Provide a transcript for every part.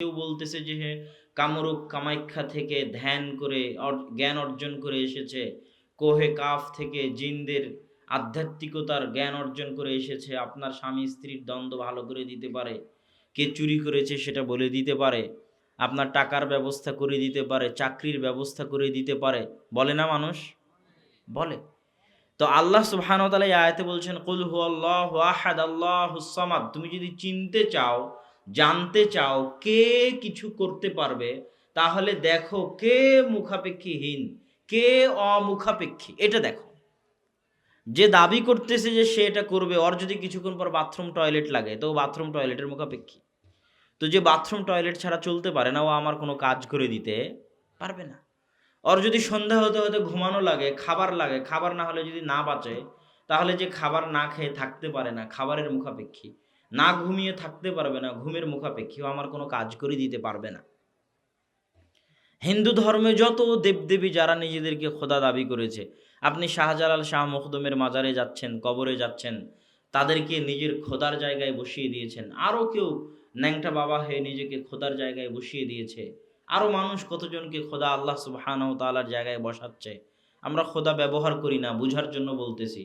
কেউ বলতেছে যে হে কামরূপ কামাখ্যা থেকে ধ্যান করে জ্ঞান অর্জন করে এসেছে। কোহে কাফ থেকে জিনদের আধ্যাত্মিকতার জ্ঞান অর্জন করে এসেছে। আপনার স্বামী স্ত্রীর দ্বন্দ্ব ভালো করে দিতে পারে। কে চুরি করেছে সেটা বলে দিতে পারে। আপনার টাকার ব্যবস্থা করে দিতে পারে। চাকরির ব্যবস্থা করে দিতে পারে। বলে না মানুষ? বলে। তো আল্লাহ সুবহানাহু ওয়া বলছেন, কুল হু আল্লাহু আহাদ আল্লাহুস তুমি যদি চিনতে চাও জানতে চাও কে কিছু করতে পারবে, তাহলে দেখো কে মুখাপেক্ষীহীন, কে অমুখাপেক্ষী, এটা দেখো। যে দাবি করতেছে যে সে এটা করবে, ওর যদি কিছুক্ষণ পর বাথরুম টয়লেট লাগে, তো বাথরুম টয়লেটের মুখাপেক্ষী। তো যে বাথরুম টয়লেট ছাড়া চলতে পারে না, ও আমার কোনো কাজ করে দিতে পারবে না। ওর যদি সন্ধ্যা হতে হতে ঘুমানো লাগে, খাবার লাগে, খাবার না হলে যদি না বাঁচে, তাহলে যে খাবার না খেয়ে থাকতে পারে না, খাবারের মুখাপেক্ষী। না ঘুমিয়ে থাকতে পারবে না, ঘুমের মুখাপেক্ষী আমার কোনো কাজ করে দিতে পারবে না। হিন্দু ধর্মে যত দেবদেবী যারা নিজেদেরকে খোদা দাবি করেছে, আপনি শাহজালাল শাহ মখদুমের মাজারে যাচ্ছেন, কবরে যাচ্ছেন, তাদেরকে নিজের খোদার জায়গায় বসিয়ে দিয়েছেন। আরও কেউ ন্যাংটা বাবা হয়ে নিজেকে খোদার জায়গায় বসিয়ে দিয়েছে। আরও মানুষ কতজনকে খোদা আল্লাহ সুবাহানাও তালার জায়গায় বসাচ্ছে, আমরা খোদা ব্যবহার করি না, বুঝার জন্য বলতেছি।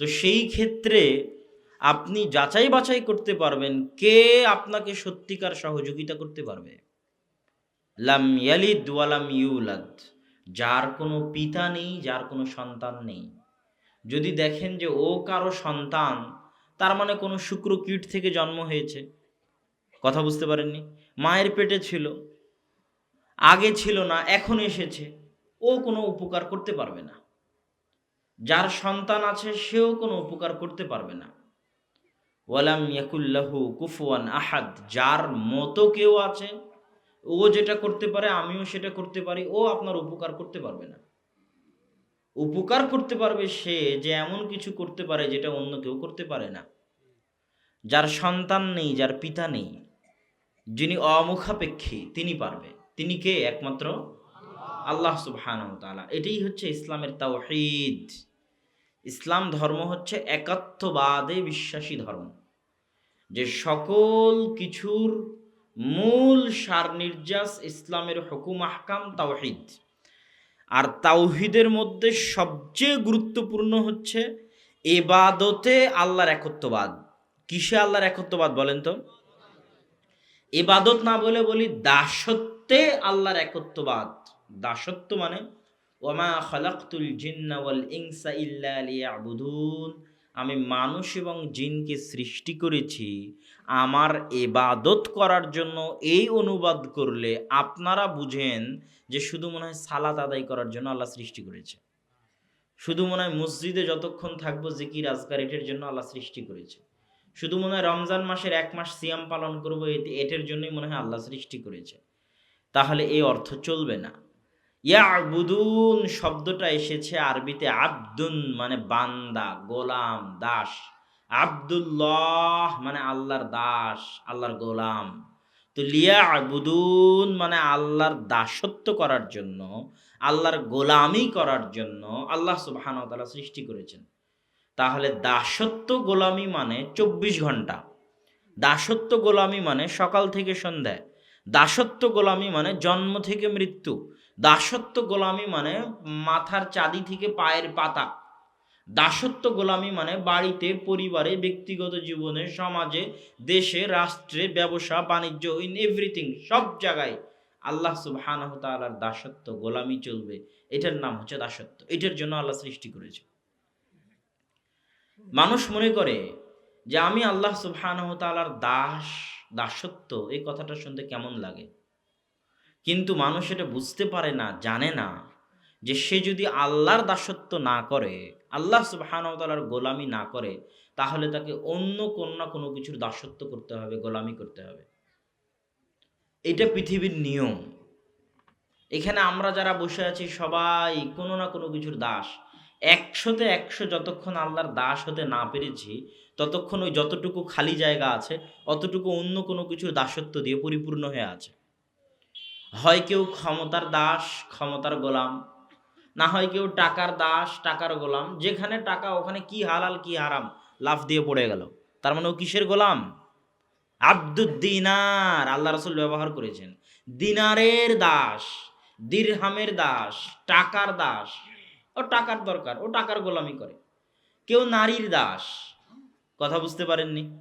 তো সেই ক্ষেত্রে আপনি যাচাই বাছাই করতে পারবেন কে আপনাকে সত্যিকার সহযোগিতা করতে পারবে। লাম ইয়ালিদ ওয়ালাম ইউলাদ। যার কোনো পিতা নেই, যার কোনো সন্তান নেই। যদি দেখেন যে ও কারও সন্তান, তার মানে কোনো শুক্র কীট থেকে জন্ম হয়েছে। কথা বুঝতে পারেননি? মায়ের পেটে ছিল, আগে ছিল না, এখন এসেছে। ও কোনো উপকার করতে পারবে না। যার সন্তান আছে, সেও কোনো উপকার করতে পারবে না। ওয়ালাম ইয়াকুল্লাহু কুফুয়ান আহাদ, যার মতো কেউ আছে, ও যেটা করতে পারে, আমিও সেটা করতে পারি, ও আপনার উপকার করতে পারবে না। উপকার করতে পারবে সে যে এমন কিছু করতে পারে যেটা অন্য কেউ করতে পারে না। যার সন্তান নেই, যার পিতা নেই, যিনি অমুখাপেক্ষী, তিনি পারবে। তিনি কে? একমাত্র আল্লাহ সুবহানাহু ওয়া তাআলা। এটাই হচ্ছে ইসলামের তাওহীদ। ইসলাম ধর্ম হচ্ছে একাত্মবাদে বিশ্বাসী ধর্ম, যে সকল কিছুর মূল সার নির্যাস ইসলামের হুকুম, আহকাম, তাওহিদ। আর তাওহিদের মধ্যে সবচেয়ে গুরুত্বপূর্ণ হচ্ছে এবাদতে আল্লাহর একত্ববাদ। কিসে আল্লাহর একত্ববাদ বলেন তো? এবাদত না বলে বলি দাসত্বে আল্লাহর একত্ববাদ। দাসত্ব মানে ওমা খালাকতুল জিন্না ওয়াল ইনসা ইল্লা লিয়াবুদুন। আমি মানুষ এবং জিনকে সৃষ্টি করেছি। আমার এবাদত করার জন্য এই অনুবাদ করলে আপনারা বুঝেন যে শুধু মনে হয় সালাত আদায় করার জন্য আল্লাহ সৃষ্টি করেছে। শুধু মনে হয় মসজিদে যতক্ষণ থাকব জিকির, আজকার এটের জন্য আল্লাহ সৃষ্টি করেছে। শুধু মনে হয় রমজান মাসের এক মাস সিয়াম পালন করব এটের জন্যই মনে হয় আল্লাহ সৃষ্টি করেছে। তাহলে এই অর্থ চলবে না। ইয়াবুদুন শব্দটা এসেছে আরবিতে আব্দুন মানে বান্দা, গোলাম, দাস। আব্দুল্লাহ মানে আল্লাহর দাস, আল্লাহর গোলাম। তো লিয়া আবুদুন মানে আল্লাহর দাসত্ব করার জন্য, আল্লাহর গোলামি করার জন্য আল্লাহ সুবহানাহু ওয়া সৃষ্টি করেছেন। তাহলে দাসত্ব গোলামি মানে চব্বিশ ঘণ্টা। দাসত্ব গোলামি মানে সকাল থেকে সন্ধ্যায়। দাসত্ব গোলামি মানে জন্ম থেকে মৃত্যু। দাসত্ব গোলামি মানে মাথার চাঁদি থেকে পায়ের পাতা। দাসত্ব গোলামি মানে বাড়িতে, পরিবারে, ব্যক্তিগত জীবনে, সমাজে, দেশে, রাষ্ট্রে, ব্যবসা, বাণিজ্য ইন এভরিথিং সব জায়গায় আল্লাহ সুবহানাহু তাআলার দাসত্ব গোলামি চলবে। এটার নাম হচ্ছে দাসত্ব। এটার জন্য আল্লাহ সৃষ্টি করেছে। মানুষ মনে করে যে আমি আল্লাহ সুবহানাহু তাআলার দাস, দাসত্ব, এই কথাটা শুনতে কেমন লাগে? কিন্তু মানুষ এটা বুঝতে পারে না, জানে না যে সে যদি আল্লাহর দাসত্ব না করে, আল্লাহ সুবহানাহু তাআলার গোলামি না করে, তাহলে তাকে অন্য কোন না কোনো কিছুর দাসত্ব করতে হবে, গোলামি করতে হবে। এটা পৃথিবীর নিয়ম। এখানে আমরা যারা বসে আছি সবাই কোনো না কোনো কিছুর দাস। একশোতে একশো যতক্ষণ আল্লাহর দাস হতে না পেরেছি, ততক্ষণ ওই যতটুকু খালি জায়গা আছে, অতটুকু অন্য কোনো কিছুর দাসত্ব দিয়ে পরিপূর্ণ হয়ে আছে। হয় কেউ ক্ষমতার দাস, ক্ষমতার গোলাম। না হয় কেউ টাকার দাস, টাকার গোলাম। যেখানে টাকা, ওখানে কি হালাল, কি হারাম, লাফ দিয়ে পড়ে গেল। তার মানে ও কিসের গোলাম? আব্দুদ্দিনার, আল্লাহ রসুল ব্যবহার করেছেন। দিনারের দাস, দিরহামের দাস, টাকার দাস। ও টাকার দরকার, ও টাকার গোলামি করে। কেউ নারীর দাস, কথা বুঝতে পারেননি?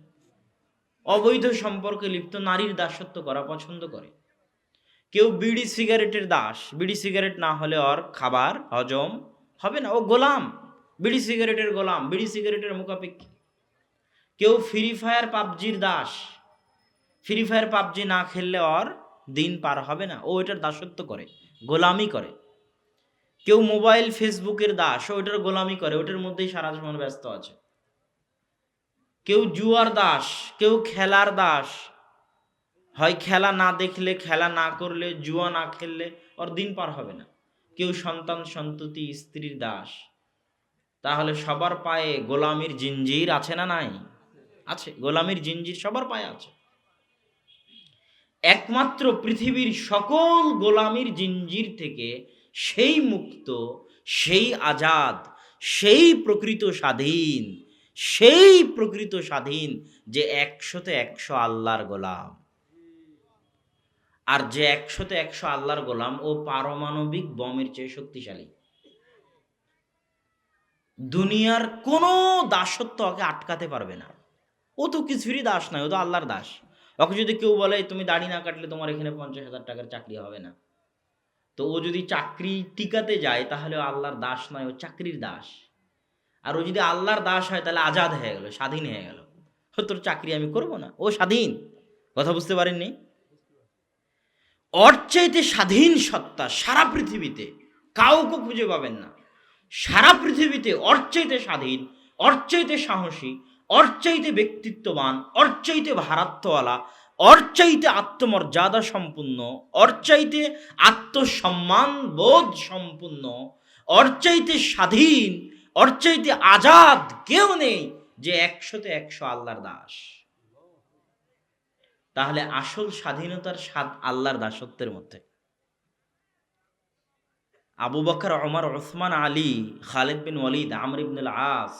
অবৈধ সম্পর্কে লিপ্ত নারীর দাসত্ব করা পছন্দ করে। কেউ বিড়ি সিগারেটের দাস, বিড়ি সিগারেট না হলে ওর খাবার হজম হবে না। ও গোলাম, বিড়ি সিগারেটের গোলাম, বিড়ি সিগারেটের মুখাপেক্ষী। কেউ ফ্রি ফায়ার পাবজির দাস ফ্রি ফায়ার পাবজি না খেললে ওর দিন পার হবে না। ও এটার দাসত্ব করে, গোলামি করে। কেউ মোবাইল, ফেসবুকের দাস, ও ওটার গোলামি করে, ওটার মধ্যেই সারা জীবন ব্যস্ত আছে। কেউ জুয়ার দাস, কেউ খেলার দাস হয় খেলা না দেখলে, খেলা না করলে, জুয়া না খেললে ওর দিন পার হবে না। কেউ সন্তান, সন্ততি, স্ত্রীর দাস। তাহলে সবার পায়ে গোলামির জিঞ্জির আছে না নাই? আছে, গোলামির জিঞ্জির সবার পায়ে আছে। একমাত্র পৃথিবীর সকল গোলামির জিঞ্জির থেকে সেই মুক্ত, সেই আজাদ, সেই প্রকৃত স্বাধীন, সেই প্রকৃত স্বাধীন যে একশোতে একশো আল্লাহর গোলাম। আর যে একশোতে একশো আল্লাহর গোলাম, ও পারমাণবিক বমের চেয়ে শক্তিশালী। দুনিয়ার কোনো দাসত্ব ওকে আটকাতে পারবে না। ও তো কিছুরই দাস নয়, ও তো আল্লাহর দাস। ওকে যদি কেউ বলে, তুমি দাড়ি না কাটলে তোমার এখানে পঞ্চাশ হাজার টাকার চাকরি হবে না। তো ও যদি চাকরি টিকাতে যায়, তাহলে ও আল্লাহর দাস নয়, ও চাকরির দাস। আর ও যদি আল্লাহর দাস হয়, তাহলে আজাদ হয়ে গেল, স্বাধীন হয়ে গেল। তোর চাকরি আমি করব না? ও স্বাধীন। কথা বুঝতে পারেননি? ওর চাইতে স্বাধীন সত্তা সারা পৃথিবীতে কাউকে খুঁজে পাবেন না। সারা পৃথিবীতে ওর চাইতে স্বাধীন, ওর চাইতে সাহসী, ওর চাইতে ব্যক্তিত্ববান, ওর চাইতে ভারাত্মওয়ালা, ওর চাইতে আত্মমর্যাদা সম্পূর্ণ, ওর চাইতে আত্মসম্মান বোধ সম্পূর্ণ, ওর চাইতে স্বাধীন, ওর চাইতে আজাদ কেউ নেই যে একশোতে একশো আল্লাহর দাস। তাহলে আসল স্বাধীনতার স্বাদ আল্লাহর দাসত্বের মধ্যে। আবু বকর, ওমর, ওসমান, আলী, খালেদ বিন ওয়ালিদ, আমর ইবনুল আস,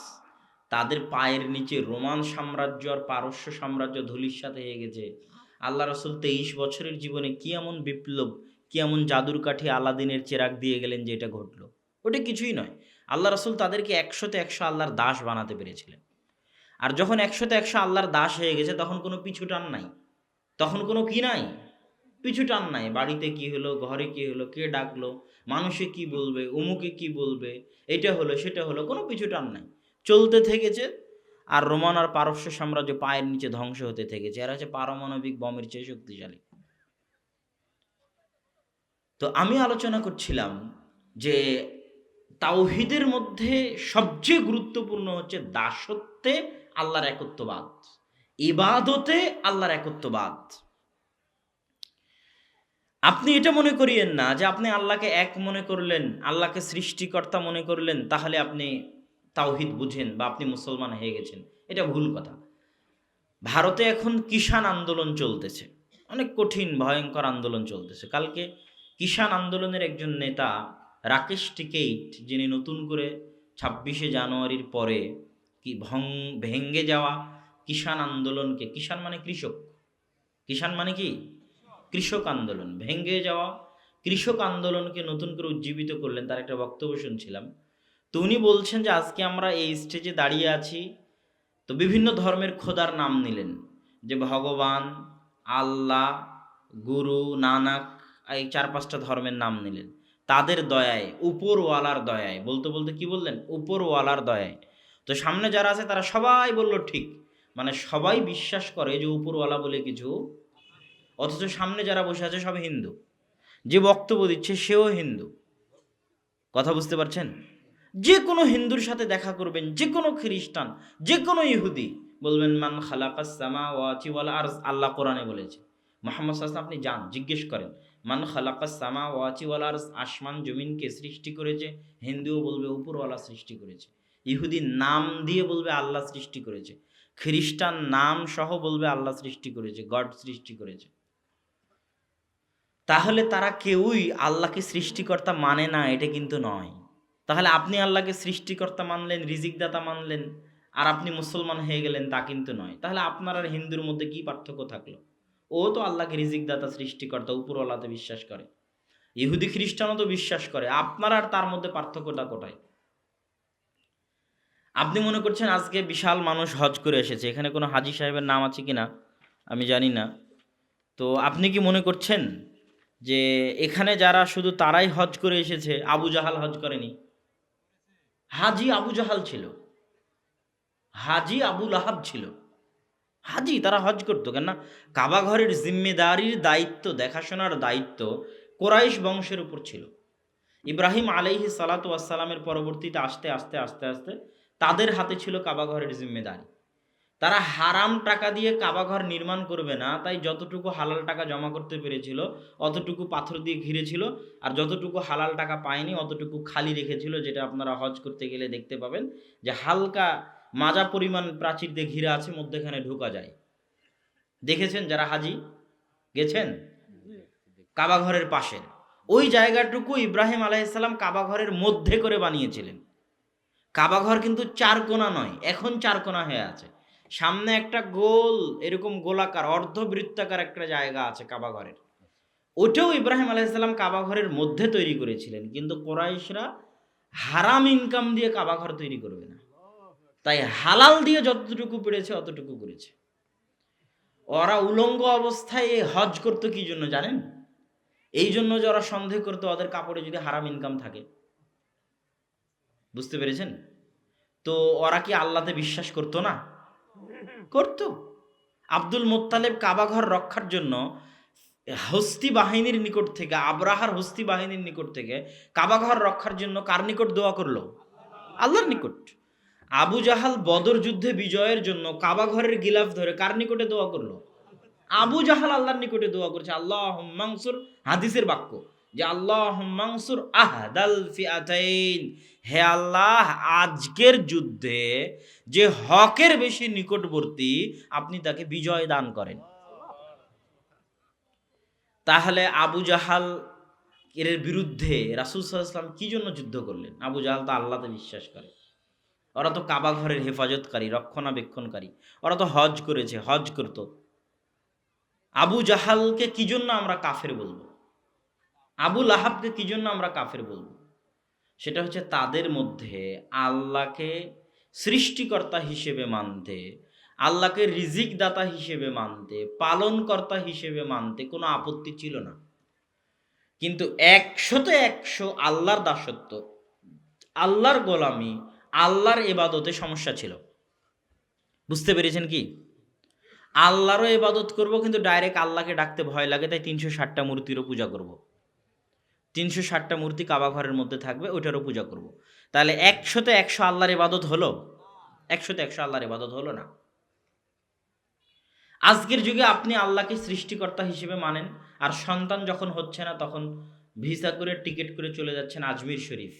তাদের পায়ের নিচে রোমান সাম্রাজ্য আর পারস্য সাম্রাজ্য ধুলির সাথে হয়ে গেছে। আল্লাহ রসুল তেইশ বছরের জীবনে কি এমন বিপ্লব, কি এমন জাদুর কাঠি আলাদিনের চেরাক দিয়ে গেলেন যে এটা ঘটলো? ওটা কিছুই নয়। আল্লাহ রসুল তাদেরকে একশোতে একশো আল্লাহর দাস বানাতে পেরেছিলেন। আর যখন একশোতে একশো আল্লাহর দাস হয়ে গেছে, তখন কোনো পিছু টান নাই। তখন কোনো কি নাই? পিছু টান নাই। বাড়িতে কি হলো? ঘরে কি হলো? কে ডাকলো? মানুষে কি বলবে? উমুকে কি বলবে? এটা হলো, সেটা হলো, কোনো পিছু টান নাই। চলতে থেকেছে আর রোমান আর পারস্য সাম্রাজ্য পায়ের নিচে ধ্বংস হতে থেকেছে। এরা হচ্ছে পারমাণবিক বমের চেয়ে শক্তিশালী। তো আমি আলোচনা করছিলাম যে তাওহিদের মধ্যে সবচেয়ে গুরুত্বপূর্ণ হচ্ছে দাসত্বে আল্লাহর একত্ববাদ। ইবাদতে আল্লাহর একত্ববাদ। আপনি এটা মনে করিয়েন না যে আপনি আল্লাহকে এক মনে করলেন, আল্লাহকে সৃষ্টিকর্তা মনে করলেন, তাহলে আপনি তাওহিদ বুঝেন বা আপনি মুসলমান হয়ে গেছেন। এটা ভুল কথা। ভারতে এখন কিষাণ আন্দোলন চলতেছে। অনেক কঠিন, ভয়ঙ্কর আন্দোলন চলতেছে। কালকে কিষাণ আন্দোলনের একজন নেতা, রাকেশ টিকেইট, যিনি নতুন করে ছাব্বিশে জানুয়ারির পরে কি ভং ভেঙ্গে যাওয়া কিষাণ আন্দোলনকে, কিষাণ মানে কৃষক। কিষাণ মানে কি? কৃষক আন্দোলন। ভেঙ্গে যাওয়া কৃষক আন্দোলনকে নতুন করে উজ্জীবিত করলেন, তার একটা বক্তব্য শুনছিলাম। তো উনি বলছেন যে, আজকে আমরা এই স্টেজে দাঁড়িয়ে আছি। তো বিভিন্ন ধর্মের খোদার নাম নিলেন। যে ভগবান, আল্লাহ, গুরু, নানাক, এই চার পাঁচটা ধর্মের নাম নিলেন। তাদের দয়ায়, উপরওয়ালার দয়ায়। বলতে বলতে কি বললেন? উপরওয়ালার দয়ায়। তো সামনে যারা আছে, তারা সবাই বলল, ঠিক। মানে সবাই বিশ্বাস করে যে উপরওয়ালা বলে কিছু, অথচ সামনে যারা বসে আছে সব হিন্দু। যে বক্তব্য দিচ্ছে সেও হিন্দু। কথা বুঝতে পারছেন? যে কোনো হিন্দুর সাথে দেখা করবেন, যে কোনো খ্রিস্টান, যে কোনো ইহুদি, বলবেন, মান খালাকাসমা ওয়াচিওয়ালা আর আল্লাহ কোরআনে বলেছে। মোহাম্মদ আপনি যান, জিজ্ঞেস করেন, মান খালাকাসমা ওয়াচিওয়ালা আর আসমান জমিনকে সৃষ্টি করেছে? হিন্দুও বলবে, উপরওয়ালা সৃষ্টি করেছে। ইহুদি নাম দিয়ে বলবে, আল্লাহ সৃষ্টি করেছে। খ্রিস্টান নাম সহ বলবে আল্লাহ সৃষ্টি করেছে, গড সৃষ্টি করেছে। তাহলে তারা কেউই আল্লাহকে সৃষ্টিকর্তা মানে না, এটা কিন্তু নয়। তাহলে আপনি আল্লাহকে সৃষ্টিকর্তা মানলেন, রিজিকদাতা মানলেন, আর আপনি মুসলমান হয়ে গেলেন, তা কিন্তু নয়। তাহলে আপনার আর হিন্দুর মধ্যে কি পার্থক্য থাকল? ও তো আল্লাহকে রিজিক দাতা সৃষ্টিকর্তা, উপরওয়ালাতে বিশ্বাস করে। ইহুদি খ্রিস্টানও তো বিশ্বাস করে। আপনার আর তার মধ্যে পার্থক্যটা কোথায়? আপনি মনে করছেন আজকে বিশাল মানুষ হজ করে এসেছে? এখানে কোনো হাজি সাহেবের নাম আছে কি না আমি জানি না। তো আপনি কি মনে করছেন যে এখানে যারা শুধু তারাই হজ করে এসেছে, আবু জাহাল হজ করেনি? হাজি আবু জাহাল ছিল। হাজি আবু লাহাব ছিল। হাজি, তারা হজ করতো কেন না? কাবা ঘরের জিম্মেদারির দায়িত্ব, দেখাশোনার দায়িত্ব কোরাইশ বংশের উপর ছিল। ইব্রাহিম আলাইহি সালাতু আসসালামের পরবর্তীতে আস্তে আস্তে আস্তে আস্তে তাদের হাতে ছিল কাবা ঘরের জিম্মেদারি। তারা হারাম টাকা দিয়ে কাবা ঘর নির্মাণ করবে না, তাই যতটুকু হালাল টাকা জমা করতে পেরেছিল, অতটুকু পাথর দিয়ে ঘিরেছিল, আর যতটুকু হালাল টাকা পায়নি, অতটুকু খালি রেখেছিল, যেটা আপনারা হজ করতে গেলে দেখতে পাবেন, যে হালকা মাজা পরিমাণ প্রাচীর দিয়ে ঘিরে আছে, মধ্যেখানে ঢোকা যায়। দেখেছেন যারা হাজি? গেছেন? কাবা ঘরের পাশের। ওই জায়গাটুকু ইব্রাহিম আলাইসাল্লাম কাবা ঘরের মধ্যে করে বানিয়েছিলেন। কাবা ঘর কিন্তু চার কোণা নয়, এখন চার কোণা হয়ে আছে। সামনে একটা গোল, এরকম গোলাকার, অর্ধবৃত্তাকার একটা জায়গা আছে কাবা ঘরের ওটাও ইব্রাহিম আলাইসাল্লাম কাবা ঘরের মধ্যে তৈরি করেছিলেন, কিন্তু কোরাইশরা হারাম ইনকাম দিয়ে কাবা ঘর তৈরি করবে না। তাই হালাল দিয়ে যতটুকু পেরেছে, অতটুকু করেছে। ওরা উলঙ্গ অবস্থায় হজ করতো কি জন্য জানেন? এই জন্য যে ওরা সন্দেহ করতো, ওদের কাপড়ে যদি হারাম ইনকাম থাকে। বুঝতে পেরেছেন? তো ওরা কি আল্লাহতে বিশ্বাস করতো না? করতো। আব্দুল মোত্তালেব কাবাঘর রক্ষার জন্য হস্তি বাহিনীর নিকট থেকে, আব্রাহার হস্তি বাহিনীর নিকট থেকে কাবাঘর রক্ষার জন্য কার নিকট দোয়া করল? আল্লাহর নিকট। আবু জাহাল বদর যুদ্ধে বিজয়ের জন্য কাবাঘরের গিলাফ ধরে কার নিকটে দোয়া করল? আবু জাহাল আল্লাহর নিকটে দোয়া করছে আল্লাহ হাদিসের বাক্য, যে আল্লাহ মাংসুর আহদাল হে আল্লাহ, আজকের যুদ্ধে যে হকের বেশি নিকটবর্তী আপনি তাকে বিজয় দান করেন। তাহলে আবু জাহাল এর বিরুদ্ধে রাসুল সাল্লাম কি জন্য যুদ্ধ করলেন? আবু জাহাল তো আল্লাহতে বিশ্বাস করে। ওরা তো কাবা ঘরের হেফাজতকারী, রক্ষণাবেক্ষণকারী। ওরা তো হজ করেছে, হজ করত। আবু জাহালকে কি জন্য আমরা কাফের বলব? আবু লাহাবকে কি জন্য আমরা কাফের বলব? সেটা হচ্ছে তাদের মধ্যে আল্লাহকে সৃষ্টিকর্তা হিসেবে মানতে, আল্লাহকে রিজিক দাতা হিসেবে মানতে, পালনকর্তা হিসেবে মানতে কোনো আপত্তি ছিল না। কিন্তু একশোতে একশো আল্লাহর দাসত্ব, আল্লাহর গোলামি, আল্লাহর এবাদতে সমস্যা ছিল। বুঝতে পেরেছেন কি? আল্লাহরও এবাদত করব কিন্তু ডাইরেক্ট আল্লাহকে ডাকতে ভয় লাগে, তাই তিনশো ষাটটা মূর্তিরও পূজা করব। তিনশো ষাটটা মূর্তি কাবা ঘরের মধ্যে থাকবে, ওইটারও পূজা করব। তাহলে একশোতে একশো আল্লাহর ইবাদত হলো? একশোতে একশো আল্লাহর ইবাদত হলো না? আজকের যুগে আপনি আল্লাহকে সৃষ্টিকর্তা হিসেবে মানেন, আর সন্তান যখন হচ্ছে না, তখন ভিসা করে, টিকিট করে চলে যাচ্ছেন আজমির শরীফ।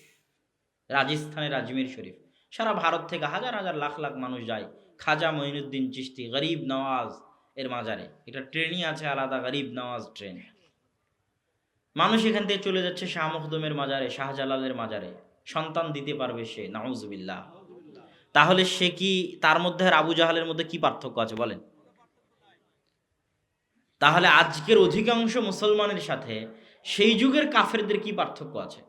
রাজস্থানের আজমির শরীফ। সারা ভারত থেকে হাজার হাজার লাখ লাখ মানুষ যায়। খাজা মঈনুদ্দিন চিস্তি গরিব নওয়াজ এর মাজারে। এটা ট্রেনই আছে আলাদা, গরিব নওয়াজ ট্রেন। মানুষ এখান থেকে চলে যাচ্ছে শাহ মখদুমের মাজারে, শাহজালালের মাজারে। সন্তান দিতে পারবে সে, নাউজবিল্লাহ। তাহলে সে কি, তার মধ্যে আর আবু জাহালের মধ্যে কি পার্থক্য আছে বলেন? তাহলে আজকের অধিকাংশ মুসলমানের সাথে সেই যুগের কাফেরদের কি পার্থক্য আছে?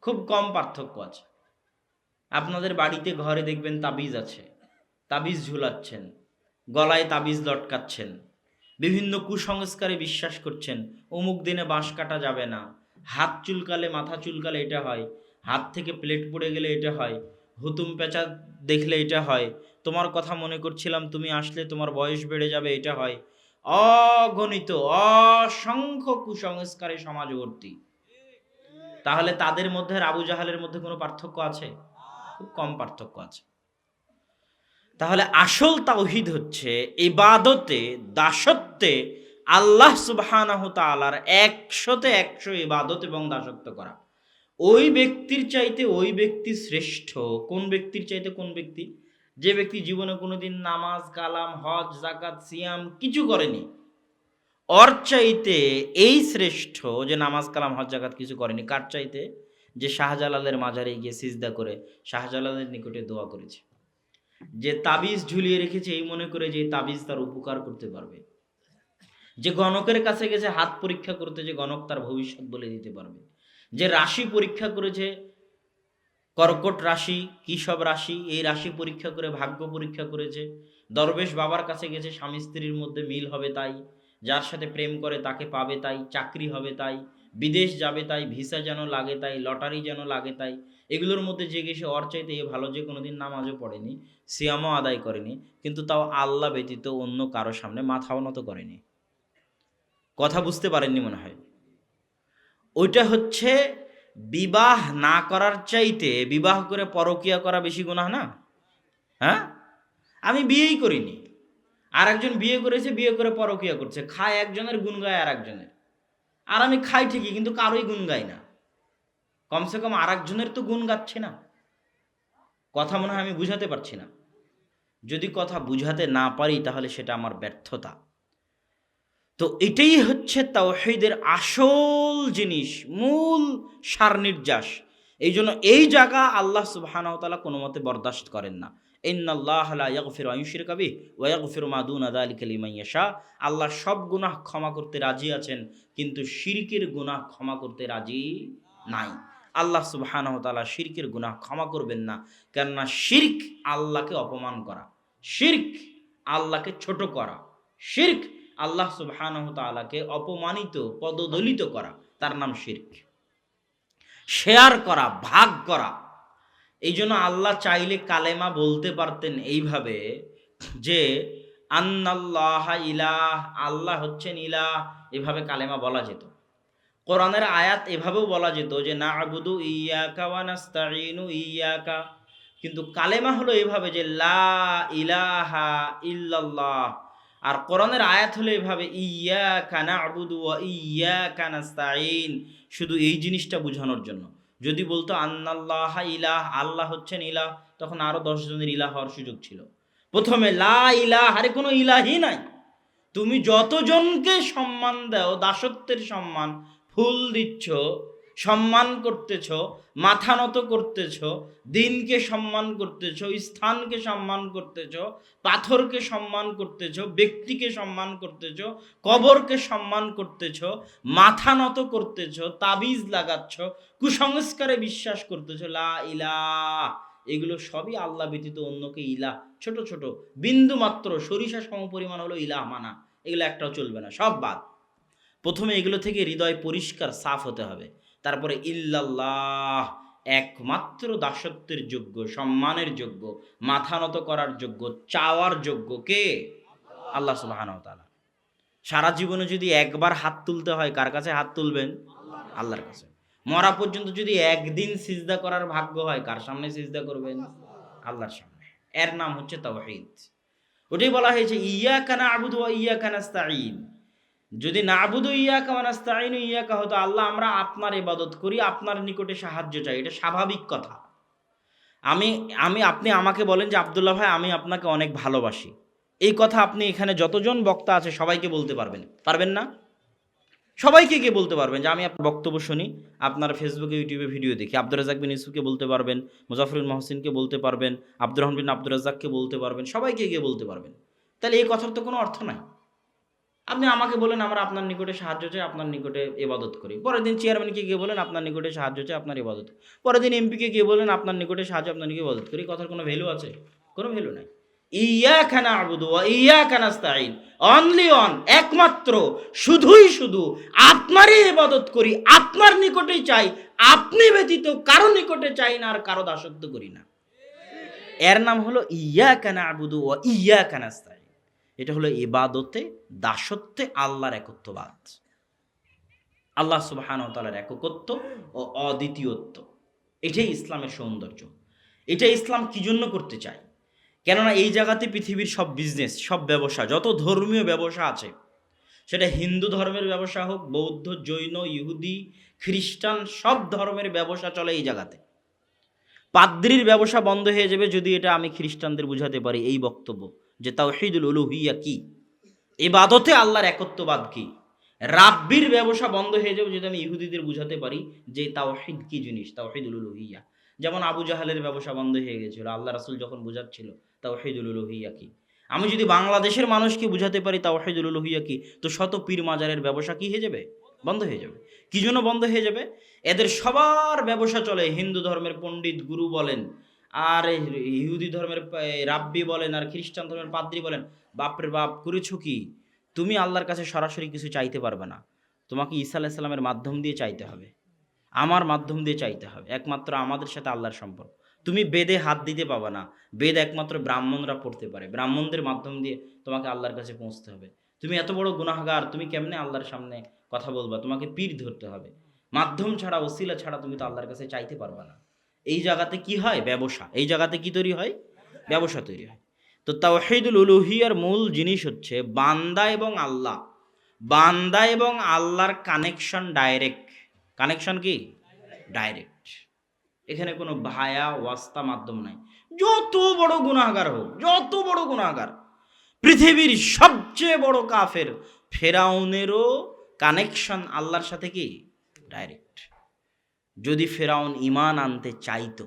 খুব কম পার্থক্য আছে। আপনাদের বাড়িতে ঘরে দেখবেন তাবিজ আছে। তাবিজ ঝুলাচ্ছেন। গলায় তাবিজ লটকাচ্ছেন। বিভিন্ন কুসংস্কারে বিশ্বাস করছেন, অমুক দিনে বাঁশ কাটা যাবে না। হাত চুলকালে মাথা চুলকালে এটা হয়, হাত থেকে প্লেট পড়ে গেলে এটা হয়, হুতুম পেঁচা দেখলে এটা হয়, তোমার কথা মনে করছিলাম, তুমি আসলে তোমার বয়স বেড়ে যাবে, এটা হয়। অগণিত, অসংখ্য কুসংস্কারে সমাজ ভর্তি তাহলে তাদের মধ্যে আর আবু জাহালের মধ্যে কোনো পার্থক্য আছে? খুব কম পার্থক্য আছে। তাহলে আসল তাওহিদ হচ্ছে ইবাদতে, দাসত্বে আল্লাহ সুবহানাহু তাআলার একশোতে একশো ইবাদত এবং দাসত্ব করা। ওই ব্যক্তির চাইতে ওই ব্যক্তি শ্রেষ্ঠ। কোন ব্যক্তির চাইতে কোন ব্যক্তি? যে ব্যক্তি জীবনে কোনোদিন নামাজ, কালাম, হজ জাকাত সিয়াম কিছু করেনি। অর চাইতে এই শ্রেষ্ঠ যে নামাজ, কালাম, হজ জাকাত কিছু করেনি, কার চাইতে? যে শাহজালালের মাজারে গিয়ে সিজদা করে, শাহজালালের নিকটে দোয়া করেছে। যে তাবিজ ঝুলিয়ে রেখেছে, এই মনে করে যে তাবিজ তার উপকার করতে পারবে। যে গণকের কাছে গেছে, হাত পরীক্ষা করতে, যে গণক তার ভবিষ্যৎ বলে দিতে পারবে। যে রাশি পরীক্ষা করেছে, কর্কট রাশি কী সব রাশি, এই রাশি পরীক্ষা করে, ভাগ্য পরীক্ষা করেছে, দরবেশ বাবার কাছে গেছে, স্বামী স্ত্রীর মধ্যে মিল হবে তাই, যার সাথে প্রেম করে তাকে পাবে তাই, চাকরি হবে তাই বিদেশ যাবে তাই, ভিসা যেন লাগে তাই, লটারি যেন লাগে তাই, এগুলোর মধ্যে যে গেছে ওর চাইতে ভালো যে কোনোদিন নামাজও পড়েনি, সিয়ামও আদায় করেনি, কিন্তু তাও আল্লাহ ব্যতীত অন্য কারও সামনে মাথাও নত করেনি। কথা বুঝতে পারেননি মনে হয়। ওইটা হচ্ছে বিবাহ না করার চাইতে, বিবাহ করে পরকিয়া করা বেশি গুনাহ না? হ্যাঁ? আমি বিয়েই করিনি। আর একজন বিয়ে করেছে, বিয়ে করে পরকিয়া করছে, খায় একজনের গুণ গায় আর একজনের আর আমি খাই ঠিকই, কিন্তু কারোই গুণ গাই না। কমসে কম আর একজনের তো গুণ গাচ্ছে না। কথা মনে হয় আমি বুঝাতে পারছি না। যদি কথা বুঝাতে না পারি, তাহলে সেটা আমার ব্যর্থতা। তো এটাই হচ্ছে তাওহীদের আসল জিনিস, মূল সার নির্যাস এই জন্য এই জায়গা আল্লাহ সুবহানাহু তাআলা কোনো মতে বরদাস্ত করেন না। ইন্নাল্লাহ লা ইয়াগফিরু আন ইউশরিকা বিহি ওয়া ইয়াগফিরু মা দুনা যালিকা লিমান আল্লাহ সব গুনাহ ক্ষমা করতে রাজি আছেন, কিন্তু শিরকের গুনাহ ক্ষমা করতে রাজি নাই। আল্লাহ সুবহানাহু তাআলা শিরকের গুনাহ ক্ষমা করবেন না, কেননা শিরক আল্লাহকে অপমান করা, শিরক আল্লাহকে ছোট করা, শিরক আল্লাহ সুবহানাহু তাআলাকে অপমানিত, পদদলিত করা, তার নাম শিরক। শেয়ার করা, ভাগ করা এই জন্য আল্লাহ চাইলে কালেমা বলতে পারতেন এইভাবে যে, আন্নাল্লাহ ইলাহ আল্লাহ হচ্ছেন ইলাহ, এভাবে কালেমা বলা যেত। কোরআনের আয়াত এভাবেও বলা যেত যে না আবুদু ইয়াকা ওয়া নাস্তাইনু ইয়াকা কিন্তু কালেমা হলো এভাবে যে, লা ইলাহা ইল্লাল্লাহ আর কোরআনের আয়াত হলো এভাবে ইয়াকা না'বুদু ওয়া ইয়াকা নাস্তাইন শুধু এই জিনিসটা বোঝানোর জন্য। যদি বলতো আন্নাল্লাহ ইলাহ, আল্লাহ হচ্ছেন ইলাহ, তখন আরও দশজনের ইলাহ হওয়ার সুযোগ ছিল। প্রথমে লা ইলাহ, আরে কোনো ইলাহি নাই। তুমি যতজনকে সম্মান দাও, দাসত্বের সম্মান, ফুল দিচ্ছ সম্মান করতেছ, মাথা নত করতেছ, দিনকে সম্মান করতেছ, স্থানকে সম্মান করতেছ, পাথরকে সম্মান করতেছ, ব্যক্তিকে সম্মান করতেছ, কবরকে সম্মান করতেছ, মাথা নত করতেছ, তাবিজ লাগাচ্ছ, কুসংস্কারে বিশ্বাস করতেছ, লা ইলা এগুলো সবই আল্লাহ ব্যতীত অন্যকে ইলা ছোট ছোট। বিন্দু মাত্র। সরিষা সমপরিমাণ হলো ইলাহ মানা। এগুলো একটাও চলবে না। সব বাদ। প্রথমে এগুলো থেকে হৃদয় পরিষ্কার, সাফ হতে হবে। তারপরে ইল্লাল্লাহ, একমাত্র দাসত্বের যোগ্য, সম্মানের যোগ্য, মাথা নত করার যোগ্য, চাওয়ার যোগ্য কে? আল্লাহ সুবহানাহু ওয়া তাআলা। সারা জীবনে যদি একবার হাত তুলতে হয়, কার কাছে হাত তুলবেন? আল্লাহর কাছে। মরা পর্যন্ত যদি একদিন সিজদা করার ভাগ্য হয়, কার সামনে সিজদা করবেন? আল্লাহর সামনে। এর নাম হচ্ছে তাওহীদ। ওটাই বলা হয়েছে ইয়া কানা আবুদু ইয়া কানাস্তাইন যদি না আবুদু ইয়াকা ওয়ানাস্তাইন ইয়াকা হতো, আল্লাহ আমরা আপনার ইবাদত করি, আপনার নিকটে সাহায্য চাই। এটা স্বাভাবিক কথা। আমি আমি, আপনি আমাকে বলেন যে, আবদুল্লাহ ভাই, আমি আপনাকে অনেক ভালোবাসি। এই কথা আপনি এখানে যতজন বক্তা আছে, সবাইকে বলতে পারবেন। পারবেন না? সবাইকে গিয়ে বলতে পারবেন যে, আমি আপনার বক্তব্য শুনি, আপনার ফেসবুকে ইউটিউবে ভিডিও দেখি। আব্দুর রাজাক বিন ইসুফকে বলতে পারবেন মুজাফরুল মহসিনকে বলতে পারবেন, আব্দুর রহমান বিন আব্দুর রাজাককে বলতে পারবেন, সবাইকে গিয়ে বলতে পারবেন। তাহলে এই কথার তো কোনো অর্থ নাই। আপনি আমাকে বলেন, আমরা আপনার নিকটে সাহায্য চাই, আপনার নিকটে ইবাদত করি। পরের দিন চেয়ারম্যানকে গিয়ে বলেন, আপনার নিকটে সাহায্য চাই, আপনার ইবাদত। পরের দিন এমপিকে গিয়ে বলেন, আপনার নিকটে সাহায্য, আপনার নিকটে ইবাদত করি। কথার কোনো ভ্যালু আছে? কোনো ভ্যালু নাই। ইয়া খানা আবুদু ইয়া কানাস্তাইন অনলি অন একমাত্র, শুধুই শুধু, আপনারই ইবাদত করি, আপনার নিকটেই চাই, আপনি ব্যতীত কারও নিকটে চাই না আর কারও দাসত্ব করি না। এর নাম হলো ইয়া কানা আবুদু ইয়া কানাস্তাইন এটা হলো ইবাদতে, দাসত্বে আল্লাহর একত্ববাদ। আল্লাহ সুবাহান তালার এককত্ব ও অদ্বিতীয়ত্ব। এটাই ইসলামের সৌন্দর্য। এটা ইসলাম কি জন্য করতে চায়? কেননা এই জায়গাতে পৃথিবীর সব বিজনেস সব ব্যবসা, যত ধর্মীয় ব্যবসা আছে, সেটা হিন্দু ধর্মের ব্যবসা হোক, বৌদ্ধ, জৈন, ইহুদি, খ্রিস্টান, সব ধর্মের ব্যবসা চলে এই জায়গাতে। পাদ্রির ব্যবসা বন্ধ হয়ে যাবে যদি এটা আমি খ্রিস্টানদের বুঝাতে পারি এই বক্তব্য। যে তাওহিদুল উলুহিয়া কি? এবাদতে আল্লাহর একত্ববাদ কি? রাব্বির ব্যবসা বন্ধ হয়ে যাবে যদি আমি ইহুদিদের বুঝাতে পারি যে তাওহিদ কি জিনিস? তাওহিদুল উলুহিয়া। যেমন আবু জাহালের ব্যবসা বন্ধ হয়ে গেছিল, আল্লাহ রাসুল যখন বুঝাচ্ছিল তাওহিদুল উলুহিয়া কি? আমি যদি বাংলাদেশের মানুষকে বুঝাতে পারি তাওহিদুল উলুহিয়া কি, তো শত পীর মাজারের ব্যবসা কি হয়ে যাবে? বন্ধ হয়ে যাবে। কি জন্য বন্ধ হয়ে যাবে? এদের সবার ব্যবসা চলে, হিন্দু ধর্মের পণ্ডিত গুরু বলেন আর ইহুদি ধর্মের রাব্বি বলেন আর খ্রিস্টান ধর্মের পাদ্রী বলেন, বাপরে বাপ, করেছ কি? তুমি আল্লাহর কাছে সরাসরি কিছু চাইতে পারবে না। তোমাকে ঈসা আলাইসাল্লামের মাধ্যম দিয়ে চাইতে হবে। আমার মাধ্যম দিয়ে চাইতে হবে। একমাত্র আমাদের সাথে আল্লাহর সম্পর্ক। তুমি বেদে হাত দিতে পাবা না। বেদ একমাত্র ব্রাহ্মণরা পড়তে পারে। ব্রাহ্মণদের মাধ্যম দিয়ে তোমাকে আল্লাহর কাছে পৌঁছতে হবে। তুমি এত বড় গুনাহগার, তুমি কেমনে আল্লাহর সামনে কথা বলবা? তোমাকে পীর ধরতে হবে। মাধ্যম ছাড়া, ওসিলা ছাড়া তুমি তো আল্লাহর কাছে চাইতে পারবা না। এই জায়গাতে কি হয়? ব্যবসা। এই জায়গাতে কি তৈরি হয়? ব্যবসা তৈরি হয়। তো তাওহিদুল উলুহিয়ার মূল জিনিস হচ্ছে বান্দা এবং আল্লাহ। বান্দা এবং আল্লাহর কানেকশন ডাইরেক্ট কানেকশন কি? ডাইরেক্ট এখানে কোনো ভায়া, ওয়াস্তা মাধ্যম নাই। যত বড় গুণাগার হোক, যত বড় গুণাগার পৃথিবীর সবচেয়ে বড় কাফের ফেরাউনেরও কানেকশন আল্লাহর সাথে কি? ডাইরেক্ট যদি ফেরাউন ইমান আনতে চাইত,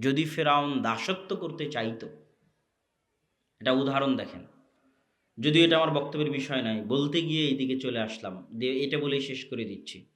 যদি ফেরাউন দাসত্ব করতে চাইত, এটা উদাহরণ দেখেন। যদিও এটা আমার বক্তব্যের বিষয় নয়, বলতে গিয়ে এইদিকে চলে আসলাম এটা বলেই শেষ করে দিচ্ছি।